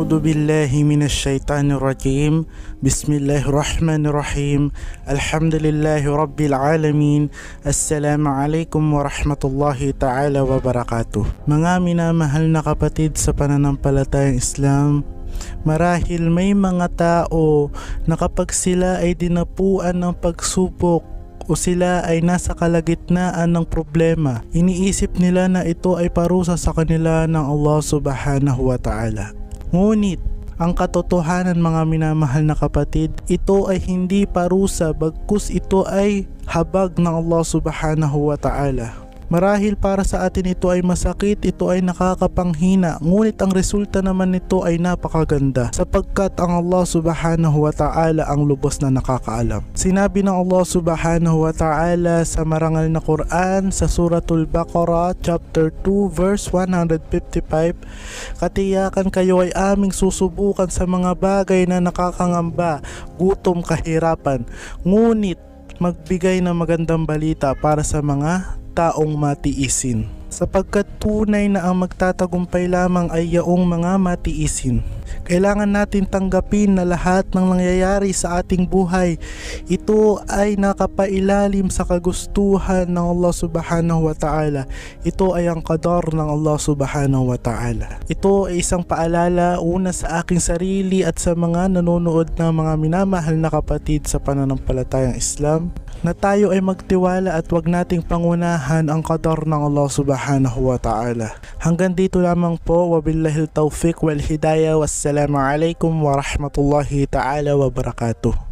أعوذ بالله من الشيطان الرجيم بسم الله الرحمن الرحيم الحمد لله رب العالمين السلام عليكم ورحمة الله تعالى وبركاته Mga minamahal na kapatid sa pananampalatayang Islam Marahil may mga tao na kapag sila ay dinapuan ng pagsubok o sila ay nasa kalagitnaan ng problema, iniisip nila na ito ay parusa sa kanila ng Allah subhanahu wa ta'ala. Ngunit, ang katotohanan mga minamahal na kapatid, ito ay hindi parusa bagkus ito ay habag ng Allah subhanahu wa ta'ala. Marahil para sa atin ito ay masakit, ito ay nakakapanghina, ngunit ang resulta naman nito ay napakaganda sapagkat ang Allah subhanahu wa ta'ala ang lubos na nakakaalam. Sinabi ng Allah subhanahu wa ta'ala sa marangal na Quran sa Suratul Baqarah chapter 2 verse 155 Katiyakan kayo ay aming susubukan sa mga bagay na nakakangamba, gutom, kahirapan, ngunit magbigay ng magandang balita para sa mga taong matiisin. Sapagkat tunay na ang magtatagumpay lamang ay yaong mga matiisin. Kailangan natin tanggapin na lahat ng nangyayari sa ating buhay, ito ay nakapailalim sa kagustuhan ng Allah subhanahu wa ta'ala. Ito ay ang kadar ng Allah subhanahu wa ta'ala. Ito ay isang paalala una sa aking sarili at sa mga nanonood ng mga minamahal na kapatid sa pananampalatayang Islam na tayo ay magtiwala at wag nating pangunahan ang kadar ng Allah subhanahu wa ta'ala. Hanggang dito lamang po, wabillahil tawfiq wal hidayah, wassalamu alaikum wa rahmatullahi ta'ala wa barakatuh.